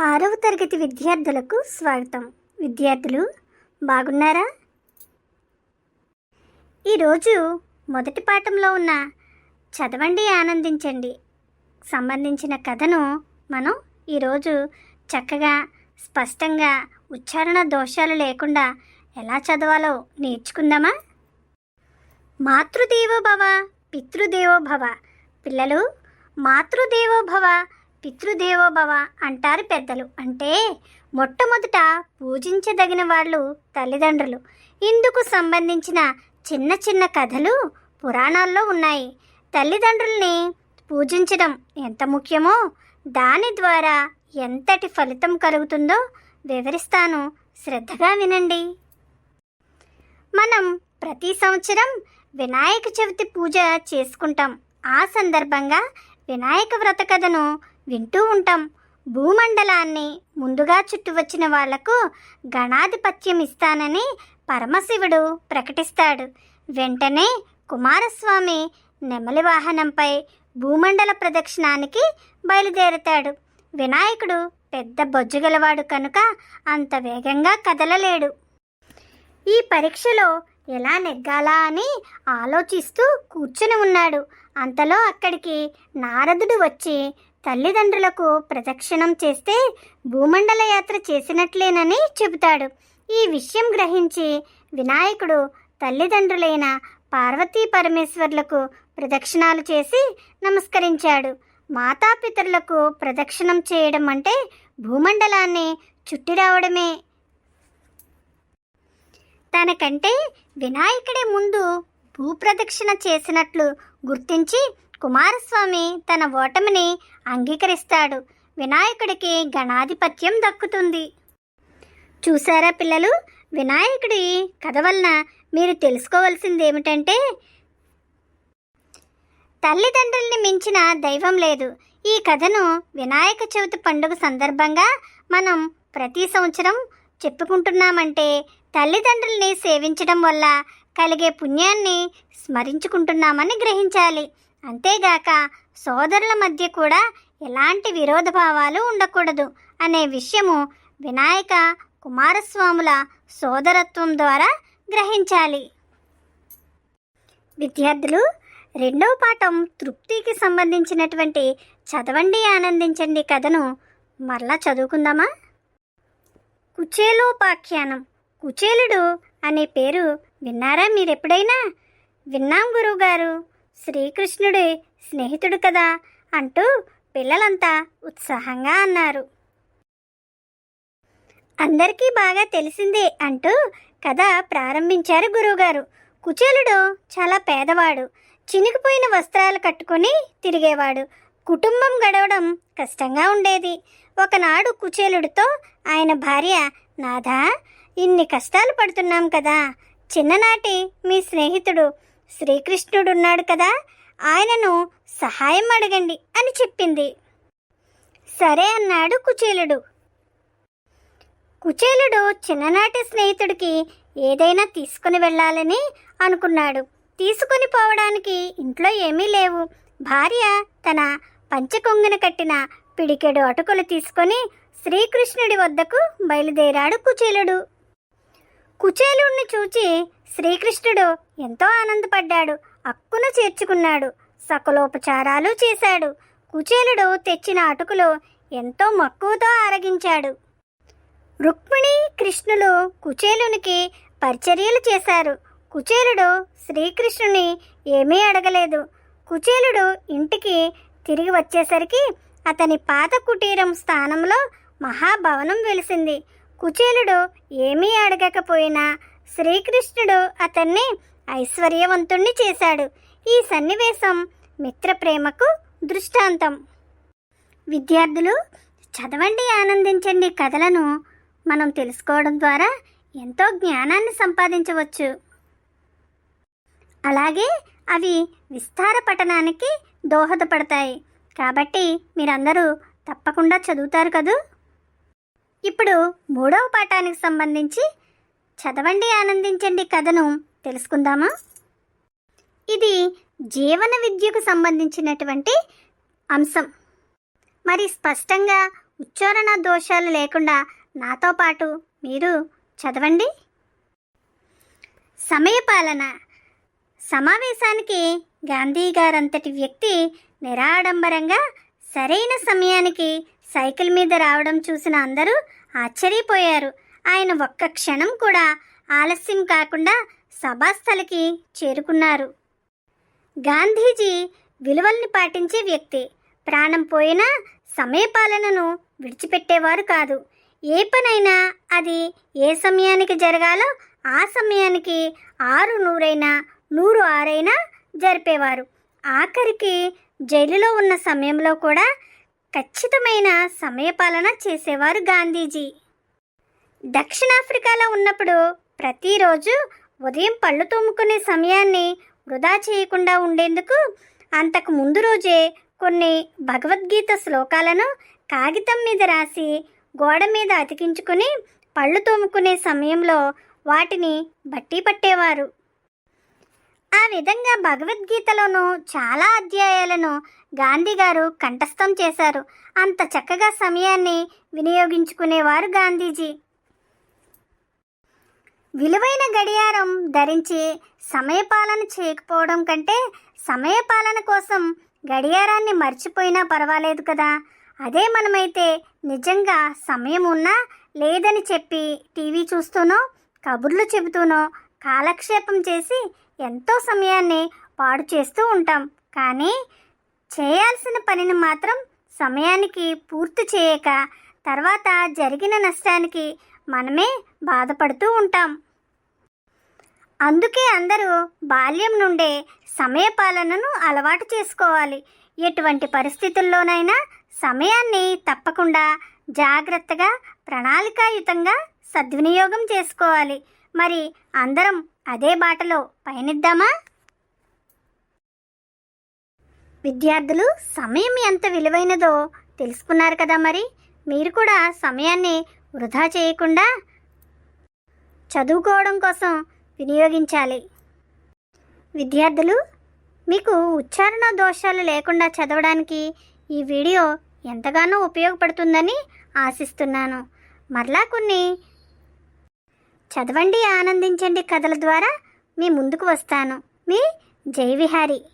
ఆరవ తరగతి విద్యార్థులకు స్వాగతం. విద్యార్థులు బాగున్నారా? ఈరోజు మొదటి పాఠంలో ఉన్న చదవండి ఆనందించండి సంబంధించిన కథను మనం ఈరోజు చక్కగా స్పష్టంగా ఉచ్చారణ దోషాలు లేకుండా ఎలా చదవాలో నేర్చుకుందామా? మాతృదేవోభవ పితృదేవోభవ పిల్లలు మాతృదేవోభవ పితృదేవోభవ అంటారు పెద్దలు. అంటే మొట్టమొదట పూజించదగిన వాళ్ళు తల్లిదండ్రులు. ఇందుకు సంబంధించిన చిన్న చిన్న కథలు పురాణాల్లో ఉన్నాయి. తల్లిదండ్రుల్ని పూజించడం ఎంత ముఖ్యమో దాని ద్వారా ఎంతటి ఫలితం కలుగుతుందో వివరిస్తాను. శ్రద్ధగా వినండి. మనం ప్రతి సంవత్సరం వినాయక చవితి పూజ చేసుకుంటాం. ఆ సందర్భంగా వినాయక వ్రత కథను వింటూ ఉంటాం. భూమండలాన్ని ముందుగా చుట్టూ వచ్చిన వాళ్ళకు గణాధిపత్యం ఇస్తానని పరమశివుడు ప్రకటిస్తాడు. వెంటనే కుమారస్వామి నెమలి వాహనంపై భూమండల ప్రదక్షిణానికి బయలుదేరతాడు. వినాయకుడు పెద్ద బొజ్జుగలవాడు కనుక అంత వేగంగా కదలలేడు. ఈ పరీక్షలో ఎలా నెగ్గాలా అని ఆలోచిస్తూ కూర్చుని ఉన్నాడు. అంతలో అక్కడికి నారదుడు వచ్చి తల్లిదండ్రులకు ప్రదక్షిణం చేస్తే భూమండల యాత్ర చేసినట్లేనని చెబుతాడు. ఈ విషయం గ్రహించి వినాయకుడు తల్లిదండ్రులైన పార్వతీ పరమేశ్వర్లకు ప్రదక్షిణాలు చేసి నమస్కరించాడు. మాతాపితరులకు ప్రదక్షిణం చేయడం అంటే భూమండలాన్ని చుట్టి రావడమే. తనకంటే వినాయకుడే ముందు భూప్రదక్షిణ చేసినట్లు గుర్తించి కుమారస్వామి తన ఓటమిని అంగీకరిస్తాడు. వినాయకుడికి గణాధిపత్యం దక్కుతుంది. చూసారా పిల్లలు? వినాయకుడి కథ వలన మీరు తెలుసుకోవాల్సింది ఏమిటంటే తల్లిదండ్రుల్ని మించిన దైవం లేదు. ఈ కథను వినాయక చవితి పండుగ సందర్భంగా మనం ప్రతి సంవత్సరం చెప్పుకుంటున్నామంటే తల్లిదండ్రుల్ని సేవించడం వల్ల కలిగే పుణ్యాన్ని స్మరించుకుంటున్నామని గ్రహించాలి. అంతేగాక సోదరుల మధ్య కూడా ఎలాంటి విరోధ భావాలు ఉండకూడదు అనే విషయము వినాయక కుమారస్వాముల సోదరత్వం ద్వారా గ్రహించాలి. విద్యార్థులు రెండవ పాఠం తృప్తికి సంబంధించినటువంటి చదవండి ఆనందించండి కథను మరలా చదువుకుందామా? కుచేలోపాఖ్యానం. కుచేలుడు అనే పేరు విన్నారా మీరెప్పుడైనా? విన్నాం గురువుగారు. శ్రీకృష్ణుడి స్నేహితుడు కదా అంటూ పిల్లలంతా ఉత్సాహంగా అన్నారు. అందరికీ బాగా తెలిసిందే అంటూ కథ ప్రారంభించారు గురువుగారు. కుచేలుడు చాలా పేదవాడు. చినిగిపోయిన వస్త్రాలు కట్టుకొని తిరిగేవాడు. కుటుంబం గడవడం కష్టంగా ఉండేది. ఒకనాడు కుచేలుడితో ఆయన భార్య నాథా ఇన్ని కష్టాలు పడుతున్నాం కదా. చిన్ననాటి మీ స్నేహితుడు శ్రీకృష్ణుడున్నాడు కదా. ఆయనను సహాయం అడగండి అని చెప్పింది. సరే అన్నాడు కుచేలుడు. కుచేలుడు చిన్ననాటి స్నేహితుడికి ఏదైనా తీసుకుని వెళ్ళాలని అనుకున్నాడు. తీసుకొని పోవడానికి ఇంట్లో ఏమీ లేవు. భార్య తన పంచకొంగున కట్టిన పిడికెడు అటుకులు తీసుకొని శ్రీకృష్ణుడి వద్దకు బయలుదేరాడు కుచేలుడు. కుచేలుణ్ణి చూచి శ్రీకృష్ణుడు ఎంతో ఆనందపడ్డాడు. అక్కున చేర్చుకున్నాడు. సకలోపచారాలు చేశాడు. కుచేలుడు తెచ్చిన అటుకులు ఎంతో మక్కువతో ఆరగించాడు. రుక్మిణి కృష్ణులు కుచేలునికి పరిచర్యలు చేశారు. కుచేలుడు శ్రీకృష్ణుని ఏమీ అడగలేదు. కుచేలుడు ఇంటికి తిరిగి వచ్చేసరికి అతని పాత కుటీరం స్థానంలో మహాభవనం వెలిసింది. కుచేలుడు ఏమీ అడగకపోయినా శ్రీకృష్ణుడు అతన్ని ఐశ్వర్యవంతుణ్ణి చేశాడు. ఈ సన్నివేశం మిత్ర ప్రేమకు దృష్టాంతం. విద్యార్థులు చదవండి ఆనందించండి కథలను మనం తెలుసుకోవడం ద్వారా ఎంతో జ్ఞానాన్ని సంపాదించవచ్చు. అలాగే అవి విస్తార పఠనానికి దోహదపడతాయి. కాబట్టి మీరందరూ తప్పకుండా చదువుతారు కదూ? ఇప్పుడు మూడవ పాఠానికి సంబంధించి చదవండి ఆనందించండి కథను తెలుసుకుందామా? ఇది జీవన విద్యకు సంబంధించినటువంటి అంశం. మరి స్పష్టంగా ఉచ్చారణ దోషాలు లేకుండా నాతో పాటు మీరు చదవండి. సమయపాలన. సమావేశానికి గాంధీ గారంతటి వ్యక్తి నిరాడంబరంగా సరైన సమయానికి సైకిల్ మీద రావడం చూసిన అందరూ ఆశ్చర్యపోయారు. ఆయన ఒక్క క్షణం కూడా ఆలస్యం కాకుండా సభాస్థలికి చేరుకున్నారు. గాంధీజీ విలువల్ని పాటించే వ్యక్తి. ప్రాణం పోయినా సమయపాలనను విడిచిపెట్టేవారు కాదు. ఏ పనైనా అది ఏ సమయానికి జరగాలో ఆ సమయానికి ఆరు నూరైనా నూరు ఆరైనా జరిపేవారు. ఆఖరికి జైలులో ఉన్న సమయంలో కూడా ఖచ్చితమైన సమయపాలన చేసేవారు గాంధీజీ. దక్షిణాఫ్రికాలో ఉన్నప్పుడు ప్రతిరోజు ఉదయం పళ్ళు తోముకునే సమయాన్ని వృధా చేయకుండా ఉండేందుకు అంతకు ముందు రోజే కొన్ని భగవద్గీత శ్లోకాలను కాగితం మీద రాసి గోడ మీద అతికించుకుని పళ్ళు తోముకునే సమయంలో వాటిని బట్టి పట్టేవారు. ఆ విధంగా భగవద్గీతలోనూ చాలా అధ్యాయాలను గాంధీ గారు కంఠస్థం చేశారు. అంత చక్కగా సమయాన్ని వినియోగించుకునేవారు గాంధీజీ. విలువైన గడియారం ధరించి సమయపాలన చేయకపోవడం కంటే సమయపాలన కోసం గడియారాన్ని మర్చిపోయినా పర్వాలేదు కదా. అదే మనమైతే నిజంగా సమయం ఉన్నా లేదని చెప్పి టీవీ చూస్తూనో కబుర్లు చెబుతూనో కాలక్షేపం చేసి ఎంతో సమయాన్ని పాడు చేస్తూ ఉంటాం. కానీ చేయాల్సిన పనిని మాత్రం సమయానికి పూర్తి చేయక తర్వాత జరిగిన నష్టానికి మనమే బాధపడుతూ ఉంటాం. అందుకే అందరూ బాల్యం నుండే సమయపాలనను అలవాటు చేసుకోవాలి. ఎటువంటి పరిస్థితుల్లోనైనా సమయాన్ని తప్పకుండా జాగ్రత్తగా ప్రణాళికాయుతంగా సద్వినియోగం చేసుకోవాలి. మరి అందరం అదే బాటలో పయనిద్దామా? విద్యార్థులు సమయం ఎంత విలువైనదో తెలుసుకున్నారు కదా మరి. మీరు కూడా సమయాన్ని వృధా చేయకుండా చదువుకోవడం కోసం వినియోగించాలి. విద్యార్థులు మీకు ఉచ్చారణ దోషాలు లేకుండా చదవడానికి ఈ వీడియో ఎంతగానో ఉపయోగపడుతుందని ఆశిస్తున్నాను. మరలా కొన్ని చదవండి ఆనందించండి కథల ద్వారా. మీ ముందుకు వస్తాను. మీ జై విహారీ